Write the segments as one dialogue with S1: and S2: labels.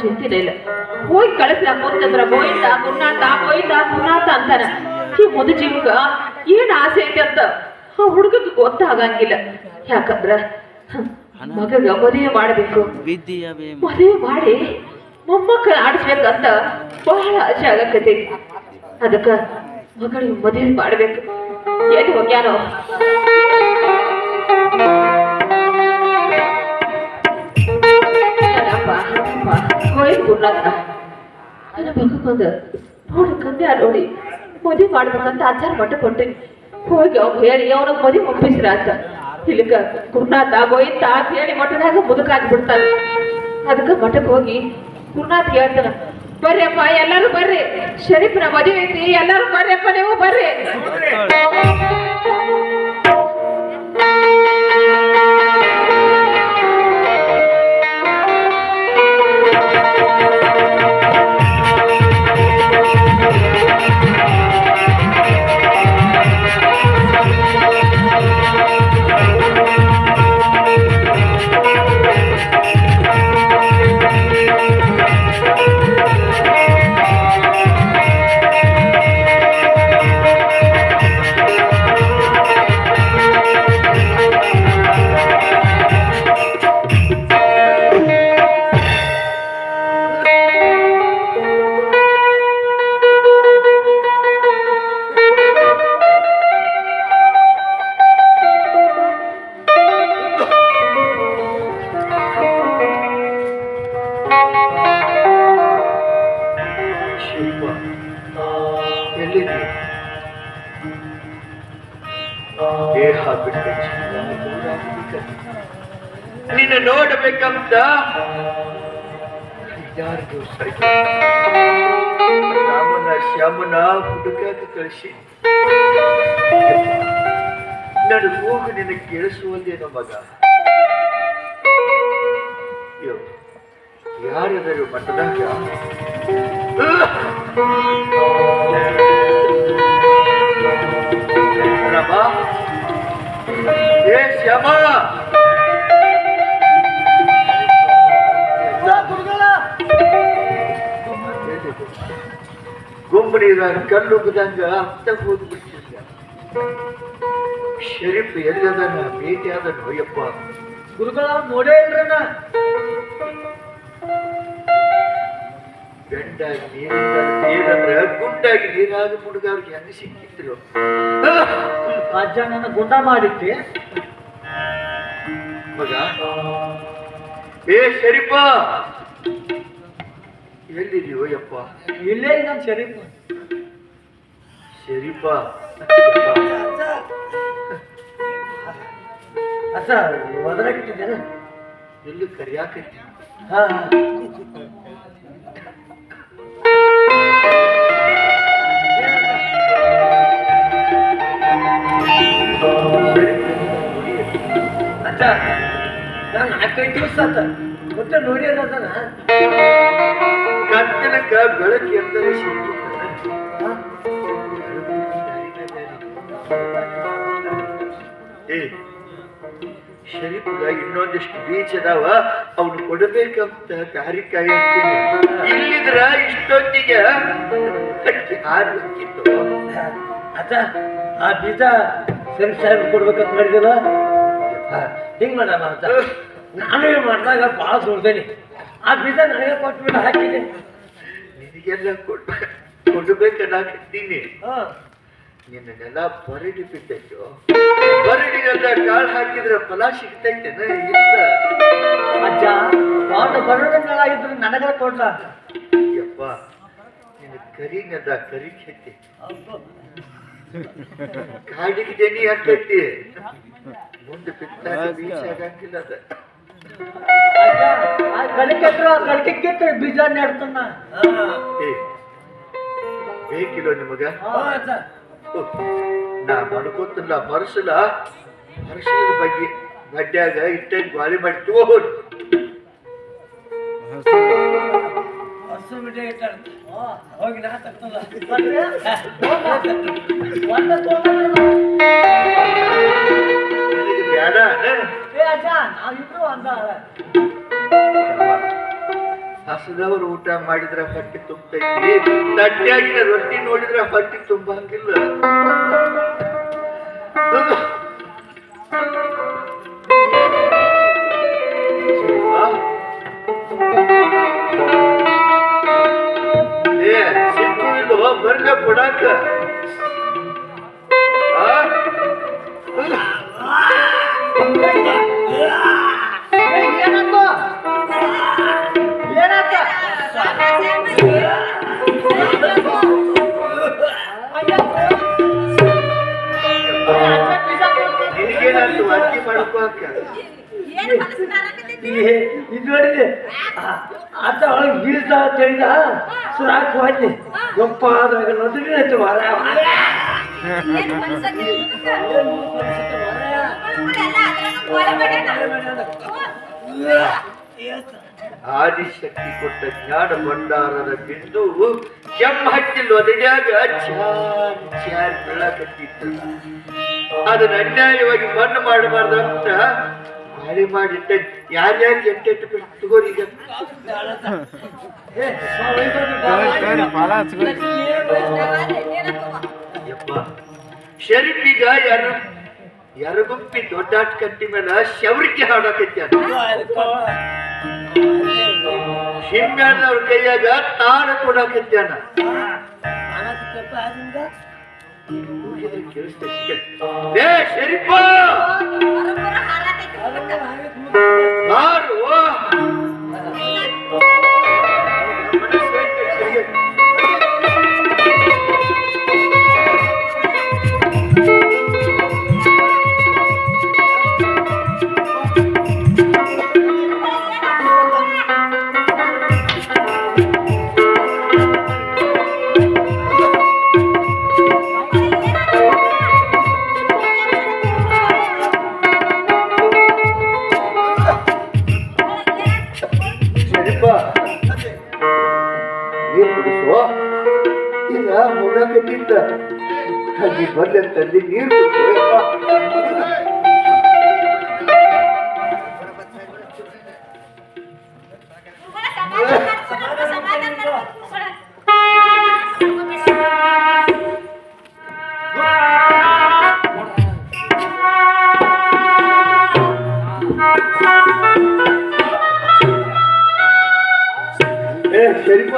S1: ಚಿಂತಿನೇ ಇಲ್ಲ. ಹೋಗಿ ಕಳಿಸ್ಲ ಮುಂದಂದ್ರ ಗೋಯಿಂದ ಗುಣಾತ ಗೋಯಿಂದ ಗುಣಾತ ಅಂತಾನ. ಈ ಮುದ ಜೀವಕ ಏನ್ ಆಸೆ ಐತೆ ಅಂತ ಆ ಹುಡುಗಕ್ಕೆ ಗೊತ್ತಾಗಂಗಿಲ್ಲ. ಯಾಕಂದ್ರ ಮಗಗ ಮದುವೆ ಮಾಡ್ಬೇಕು. ಮದುವೆ ಮಾಡಿ ಮೊಮ್ಮಕ್ಕಳ ಆಡಿಸ್ಬೇಕಂತ ಬಹಳ ಆಸೆ ಆಗಕತ್ತೈತಿ. ಅದಕ್ಕ ಮಗಳಿಗೆ ಮದುವೆ ಮಾಡ್ಬೇಕು. ಎಲ್ಲಿ ಹೋಗ್ಯಾನೋ? ಹೋಯ್ತು ಗುರ್ನಾಥ ನನ್ನ ಮಗ ಬಂದ, ನೋಡಿ ಕಂದೆ ನೋಡಿ, ಮದುವೆ ಮಾಡ್ಬೇಕಂತ ಆಚಾರ ಮಟ್ಟ ಕೊಟ್ಟೆ. ಹೋಗಿ ಅವ್ನು ಹೇಳಿ ಅವನಿಗೆ ಮದುವೆ ಒಪ್ಪಿಸ್ರ ಅಂತ. ಇಲ್ಲಿಗ ಗುರುನಾಥ ಗೋಯಿತ ಅಂತ ಹೇಳಿ ಮಠದಾಗ ಮುದುಕಾಗಿ ಬಿಡ್ತಾನೆ. ಅದಕ್ಕೆ ಮಠಕ್ಕೆ ಹೋಗಿ ಗುರುನಾಥ್ ಹೇಳ್ತಾನ ಬರ್ರಿಯಪ್ಪ ಎಲ್ಲರೂ ಬರ್ರಿ. ಶರೀಫ್ನ ಮದುವೆ ಐತಿ, ಎಲ್ಲರೂ ಬರ್ರಿಯಪ್ಪ ನೀವು ಬರ್ರಿ.
S2: ಬಿಟ್ಟ. ನಿನ್ನ ನೋಡಬೇಕಂತ. ಯಾರಿಗೂ ಆಯ್ತು. ರಾಮನ, ಶ್ಯಾಮನ ಹುಡುಕಾಕ ಕಳಿಸಿ. ನನ್ನ ಕೂಗು ನಿನ್ನ ಕೇಳಿಸುವುದೇನೋ ಮಗ? ಯಾರಿದರು ಮಠದಾಗ? ಏ ಗುಂಬಡಿ ಕಲ್ಲುಗದಂಗ ಅರ್ಥ ಹೋಗ್ಬಿಟ್ಟಿಲ್ಲ ಶರೀಫ್ ಎಲ್ಲದನ್ನ ಭೇಟಿ ಆದ ನೋಯಪ್ಪ
S3: ಗುರುಗಳ ನೋಡೇ ಇಲ್ರಣ್ಣ
S2: ಗಂಡಾಗಿ ನೀರಿಂದ ನೀರಂದ್ರ ಗುಂಡಾಗಿ ನೀರಾಗಿ ಹುಡುಗ ಅವ್ರಿಗೆ ಹೆಂಗ ಸಿಕ್ಕಿದ್ರು
S3: ಅಜ್ಜ ನನ್ನ ಗುಂಡ ಮಾಡಿದ್ದೆ.
S2: ಮಗ? ಏ, ಶರೀಫ! ಎಲ್ಲಿದೆಯೋ ಯಪ್ಪ?
S3: ಇಲ್ಲೇ ನಾನು ಶರೀಫ.
S2: ಶರೀಫ
S3: ಅಚ್ಚ ಒದರಾಕಿದ್ದೇನೆ
S2: ಎಲ್ಲಿ ಕರಿಯಾಕೈತಿ
S3: ಹಾ. ಅಚ್ಚ ನಾಲ್ಕೈದು ದಿವಸ ಆತ ಮತ್ತೆ ನೋಡಿ ಅನ್ನೋದನ್ನ.
S2: ಕತ್ತಲಕ್ಕ ಬೆಳಕು ಎಂದರೆ ಸಿಕ್ಕಿತ್ತು. ಏ ಇನ್ನೊಂದಿಷ್ಟು ಬೀಚ್ ಅದಾವ ಅವನು ಕೊಡಬೇಕಂತ ದಾರಿ ಕಾಯತ್ತೀನಿ ಇಲ್ಲಿದ್ರ ಇಷ್ಟೊತ್ತಿಗೆ ಹಾರು ಹೋಗಿತ್ತು
S3: ಆ ಬೀಜ ಸರಿ ಸಾಹೇಬ್ ಕೊಡ್ಬೇಕಂತ ಮಾಡಿದಲ್ಲ ಹಿಂಗ್ ಮಾಡಲ್ಲ ಅಚ್ಚ ನಾನು ಏನು ಮಾಡಿದಾಗ ಭಾಳ ದೊಡ್ಡದೇನಿ. ಆ ಬೀಜ ನನಗೆ ಕೊಟ್ಬಿಟ್ಟು ಹಾಕಿದೆ.
S2: ನಿನಗೆಲ್ಲ ಕೊಟ್ಟು ಕೊಡಬೇಕನ್ನಾಕತ್ತೀನಿ
S3: ಹಾ.
S2: ನಿನ್ನ ನೆಲ ಬರಡಿ ಬಿದ್ದೈತು ಬರಡಿಗೆಲ್ಲ ಕಾಳು ಹಾಕಿದ್ರೆ ಫಲ ಸಿಗ್ತೈತೆ ಇಲ್ಲ.
S3: ಅಜ್ಜ ಒಂದು ಬರೋದನ್ನೆಲ್ಲ ಇದ್ರೆ ನನಗೆ ಕೊಡ್ಲ.
S2: ಯಪ್ಪ ನಿನ್ನ ಕರಿನೆಲ್ಲ ಕರಿ ಕೆತ್ತಿ ಕಾಡಿಗೆ ಜನಿ ಹಾಕೈತಿ. ಮುಂದೆ ಬಿತ್ತಾಗ ಬೀಚ್ ಆಗಂಗಿಲ್ಲ ಅದ.
S3: ಬೀಜ ನೆಡ್ತನ್ನ
S2: ಏ ಬೇಕಿಲ್ಲ ನಿಮಗ ನಾ ಮಾಡ್ಕೋತಲ್ಲ ಮರಸಲ ಮರಸಲದ ಬಗ್ಗೆ ಗಡ್ಡ್ಯಾಗ ಇಟ್ಟ ಗ್ವಾಲಿ ಮಾಡಿ ತಗೋಬೋದು
S3: ಹಸು ಬಿಟ್ಟೆ ಇಟ್ಟಾರ ಹೋಗಿ ನಾ ತರ್ತಲ್ಲ ಒಂದ
S2: ಹಸದವರು ಊಟ ಮಾಡಿದ್ರೆ ಹೊಟ್ಟೆ ತುಂಬತೈತಿ ತಟ್ಟೆಯಾಗಿನ ರೊಟ್ಟಿ ನೋಡಿದ್ರೆ ಹೊಟ್ಟೆ ತುಂಬಂಗಿಲ್ಲ. ಸಿಕ್ಕು ಇಲ್ವೋ? ಬರ್ಗ ಕೊಡಾಕ. ಆ?
S3: ಏನಾಯ್ತು ಏನಾಯ್ತು
S2: ನಿನಗೇನಾಯ್ತು ಅಡ್ಗೆ ಮಾಡ್ಕೋಕ
S3: ಇದು ನೋಡಿದೆ ಆತ ಒಳಗೆ ಬೀಳ್ತಾ ತಿಳಿದ ಸುರಾಕ್ ಹೋಯ್ತಿ ಗಪ್ಪ ಆದ್ರಾಗ ನದುರಿ ಆಯ್ತು ಮಾರ
S2: ಆದಿಶಕ್ತಿ ಕೊಟ್ಟ ಜ್ಞಾನ ಭಂಡಾರದ ಬಿಂದು ಕೆಮ್ಮ ಹಚ್ಚಿಲ್ಲ ಚಾರ್ ಬೆಳಕತ್ತಿತ್ತು ಅದನ್ನ ಅನ್ಯಾಯವಾಗಿ ಮಣ್ಣು ಮಾಡಬಾರ್ದು ಅಂತ ಹಾಳಿ ಮಾಡಿಟ್ಟ ಯಾರ್ಯಾರು ಎಂಟೆಂಟು ಬಿಟ್ಟು ತಗೋರಿ ಈಗ ಯಪ್ಪ ಶರೀಫಿಗ ಯಾರು ಯರಗುಪ್ಪಿ ದೊಡ್ಡಾಟ್ ಕಟ್ಟಿ ಮೇಲೆ ಶವರಿಕೆ ಹಾಡಕತ್ಯ ಹಿಂಗಾಡ್ದವ್ರ ಕೈಯಾಗ ತಾಳ ಕೊಡಾಕತ್ಯಾನ ಶರೀಫ! ಹಾಗೆ ಬರ್ಲಂತಂದು ನೀರು ಕುಡಿಸು ಏ ಶರೀಫ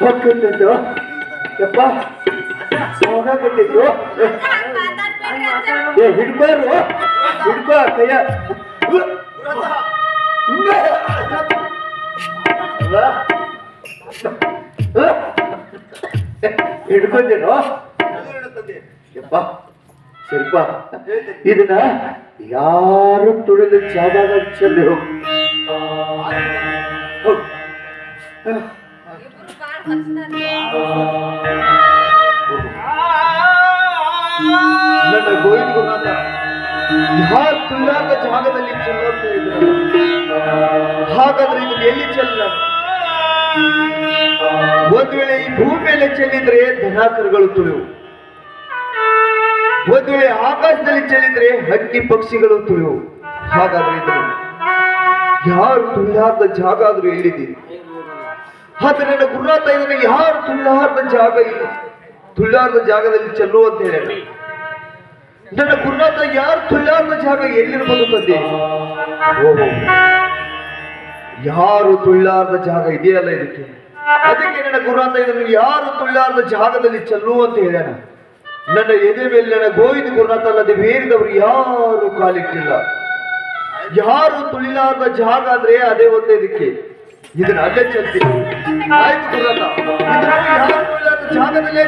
S2: ಹೋಗ್ಕತ್ತಿದ್ದು ಯಪ್ಪ ಹೋಗಕತ್ತಿದ್ದು ಏ ಹಿಡ್ಕೋರು ಹಿಡ್ಕೋ ಕೈಯ. ಹಿಡ್ಕೊಂಡೇನು? ಯಪ್ಪ ಸ್ವಲ್ಪ. ಇದನ್ನ ಯಾರು ತುಳಿದು ಜಾಗ ಚೆಲ್ಲಿ ಹೋಗು ನನ್ನ ಗೋವಿಂದ ಗುರುನಾಥ ಯಾರು ಜಾಗದಲ್ಲಿ ಚೆಲ್ಲೋದು ಇದ್ರಲ್ಲ. ಹಾಗಾದ್ರೆ ಇದನ್ನ ಎಲ್ಲಿ ಚೆಲ್ಲ ಒಂದ್ ವೇಳೆ ಈ ಭೂಮಿ ಮೇಲೆ ಚೆಲ್ಲಿದ್ರೆ ಧನಾಕರುಗಳು ತುಳಿವು ಒಂದ್ ವೇಳೆ ಆಕಾಶದಲ್ಲಿ ಚೆಲ್ಲಿದ್ರೆ ಹಕ್ಕಿ ಪಕ್ಷಿಗಳು ತುಳಿವು ಹಾಗಾದ್ರೆ ಇದು ಯಾರು ತುಳ್ಳಾದ ಜಾಗ ಆದ್ರೂ ಎಲ್ಲಿದ್ದೀರಿ ಆದ್ರೆ ನನ್ನ ಗುರುನಾಥ ಇದನ್ನ ಯಾರು ತುಳ್ಳಾರ್ದ ಜಾಗ ಇಲ್ಲ. ತುಳ್ಳಾರ್ದ ಜಾಗದಲ್ಲಿ ಚೆಲ್ಲು ಅಂತ ಹೇಳಿ. ನನ್ನ ಗುರುನಾಥ ಯಾರು ತುಳ್ಳಾರ್ದ ಜಾಗ ಎಲ್ಲಿರ್ಬೋದು ತಂದೆ? ಯಾರು ತುಳ್ಳಾರ್ದ ಜಾಗ ಇದೆಯಲ್ಲ ಇದಕ್ಕೆ? ಅದಕ್ಕೆ ನನ್ನ ಗುರುನಾಥ ಇದನ್ನು ಯಾರು ತುಳ್ಳಾರ್ದ ಜಾಗದಲ್ಲಿ ಚೆಲ್ಲು ಅಂತ ಹೇಳ್ಯಾನ? ನನ್ನ ಎದೆ ಮೇಲೆ ನನ್ನ ಗೋವಿಂದ ಗುರುನಾಥ ಅಲ್ಲದೆ ಬೇರಿದವರು ಯಾರು ಕಾಲಿಟ್ಟಿಲ್ಲ. ಯಾರು ತುಳಿಲಾರದ ಜಾಗ ಅಂದ್ರೆ ಅದೇ ಒಂದೇ ಇದಕ್ಕೆ. ಇದನ್ನ ಅಲ್ಲೇ ಚೆಲ್ತೀನಿ ಆಯ್ತು ಗುರುನಾಥ. ಇದನ್ನ ಯಾರು ತುಳಿಲಾರದ ಜಾಗದಲ್ಲೇ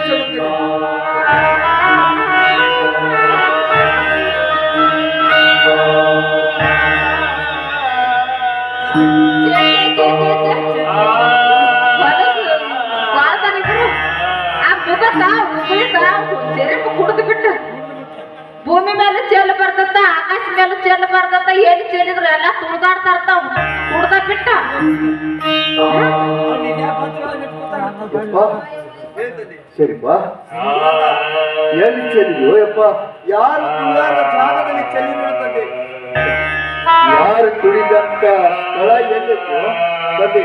S2: ಚೆಲ್ತೀನಿ
S1: ಬಿಟ್ಟು ಭೂಮಿ ಮೇಲೆ ಚೆಲ್ಲ ಬರ್ತಂತ ಆಕಾಶ ಮೇಲೆ ಚೆಲ್ಲ ಬರ್ತಂತ ಏನ್ ಚೆಲ್ಲಿದ್ರು ಎಲ್ಲ ತುಳಿದಾಡ್ತಾ ಇರ್ತಾವ ಕುಡ್ದ ಬಿಟ್ಟ
S2: ಸರಿಪ್ಪ. ಎಲ್ಲಿ ಚೆಲ್ಲಿದ್ಯೋ ಯಪ್ಪ. ಯಾರು ಜಾಗದಲ್ಲಿ ಚೆಲ್ಲಿ ನೋಡ್ತದೆ ಯಾರು ತುಳಿದಂತ ಸ್ಥಳ ಎಲ್ಲಿತ್ತು? ತಂದೆ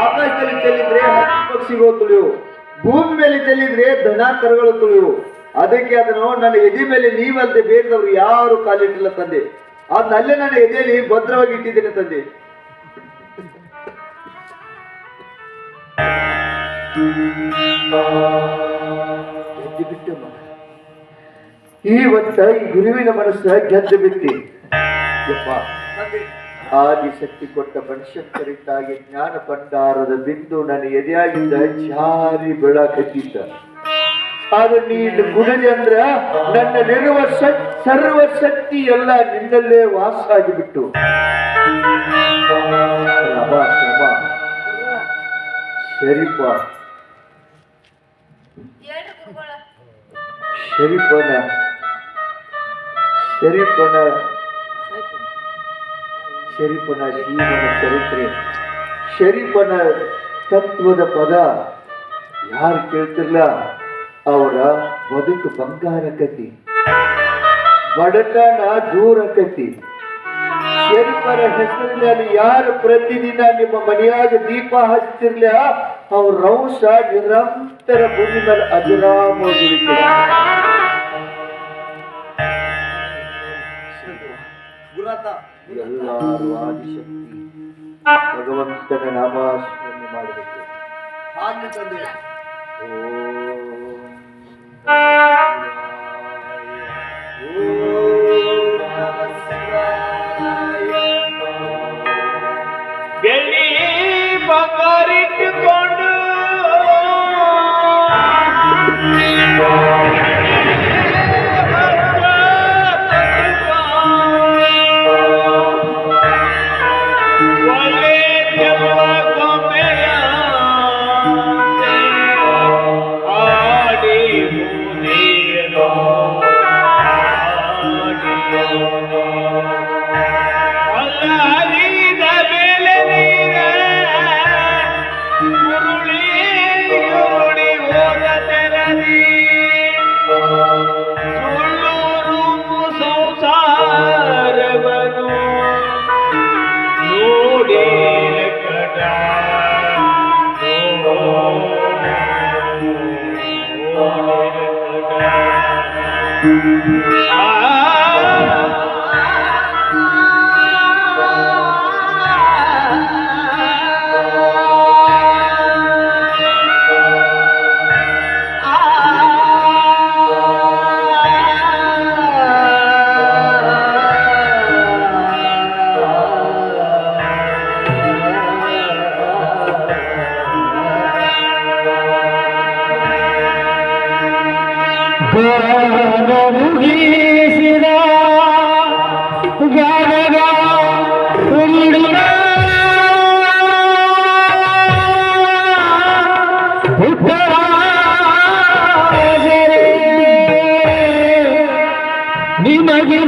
S2: ಆಕಾಶದಲ್ಲಿ ಚೆಲ್ಲಿದ್ರೆ ಹಕ್ಕಿ ಪಕ್ಷಿಗಳು ತುಳಿಯು. ಭೂಮಿ ಮೇಲೆ ಚೆಲ್ಲಿದ್ರೆ ದನ ಕರುಗಳು ತುಳಿಯು. ಅದಕ್ಕೆ ಅದನ್ನು ನನ್ನ ಎದೆ ಮೇಲೆ ನೀವಲ್ಲದೆ ಬೇರೆದವರು ಯಾರು ಕಾಲಿಟ್ಟಿಲ್ಲ ತಂದೆ. ಅದನ್ನ ಅಲ್ಲೇ ನನ್ನ ಎದೆಯಲ್ಲಿ ಭದ್ರವಾಗಿ ಇಟ್ಟಿದ್ದೇನೆ ತಂದೆ. ಈ ಬಿಟ್ಟೆ. ಇವತ್ತ ಈ ಗುರುವಿನ ಮನಸ್ಸ ಗೆದ್ದು ಬಿಟ್ಟಿ. ಯಪ್ಪ. ಆದಿಶಕ್ತಿ ಕೊಟ್ಟ ಮನುಷ್ಯರಿದ್ದಾಗಿ ಜ್ಞಾನ ಭಂಡಾರದ ಬಿಂದು ನನ್ನ ಎದೆಯಾಗಿದ್ದ ಜಾರಿ ಬೆಳಕತ್ತಿದ್ದ ಆದ್ರೆ ನೀನು ಗುಣದಿ ಅಂದ್ರ ನನ್ನಲ್ಲಿರುವ ಸರ್ವ ಶಕ್ತಿ ಎಲ್ಲ ನಿನ್ನಲ್ಲೇ ವಾಸ ಆಗಿಬಿಟ್ಟು ಶರೀಪ ಶರೀಪನ ಶರೀಫ ಶರೀಫನ ಶರೀಫನ ಶರೀಫನ ಜೀವನ ಚರಿತ್ರೆ, ಶರೀಫನ ತತ್ವದ ಪದ ಯಾರು ಕೇಳ್ತಿರ್ಲ? ಅವರ ಬದುಕು ಬಂಗಾರ ಕತಿ, ಬಡತನ ದೂರ ಕತಿ. ಶರೀಫರ ಹೆಸರಿನಲ್ಲಿ ಯಾರು ಪ್ರತಿದಿನ ನಿಮ್ಮ ಮನೆಯಾಗ ದೀಪ ಹಚ್ತಿರ್ಲ? ಅವ್ರ ರಂಶ ನಿರಂತರ ಭೂಮಿ ಮೇಲೆ ಅಜರಾಮವಾಗಿರುತ್ತೆ ಎಲ್ಲರೂ ಆದಿಶಕ್ತಿ. ಭಗವಂತನ ನಾಮಾಸ್ಮರಣೆ ಮಾಡಬೇಕು.
S4: ಬೆಳ್ಳಿ Thank you. ನಿಮಗೆ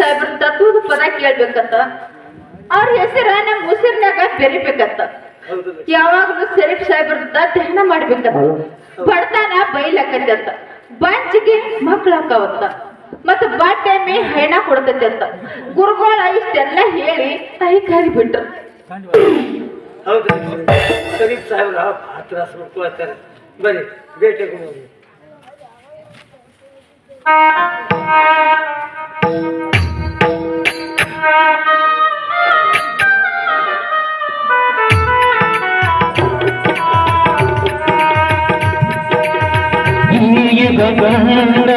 S1: ಸಾಹೇಬ್ರ ತತ್ವದ ಪದ ಕೇಳ್ಬೇಕಂತ ಅವ್ರ ಹೆಸರ ನಮ್ ಉಸಿರ್ನಾಗ ಬೆರಿಬೇಕಂತ ಯಾವಾಗ್ಲೂ ಶರೀಫ್ ಸಾಹೇಬ್ರದ ಧ್ಯಾನ ಮಾಡ್ಬೇಕಂತ ಬಡತನ ಬೈಲಕ್ಕಂತ ಬಂಚಿಗೆ ಮಕ್ಳಾಕವತ್ತ ಮತ್ತ ಬಡ್ ಟೈಮಿ ಹೈನ ಕೊಡ್ತೈತಿ ಅಂತ ಗುರುಗಳ ಇಷ್ಟೆಲ್ಲ ಹೇಳಿ ಕೈ ಕಾರಿ ಬಿಟ್ರು
S3: ಹೌದು ಶರೀಫ್ ಸಾಹೇಬ್ರ ಭಾಳ ತ್ರಾಸ ಮಾಡ್ಕೊಳ್ತಾರೆ ಬರ್ರಿ ಭೇಟಿಗೆ ಹೋಗಿ
S4: ಹೀಗೆ ಗಂಡ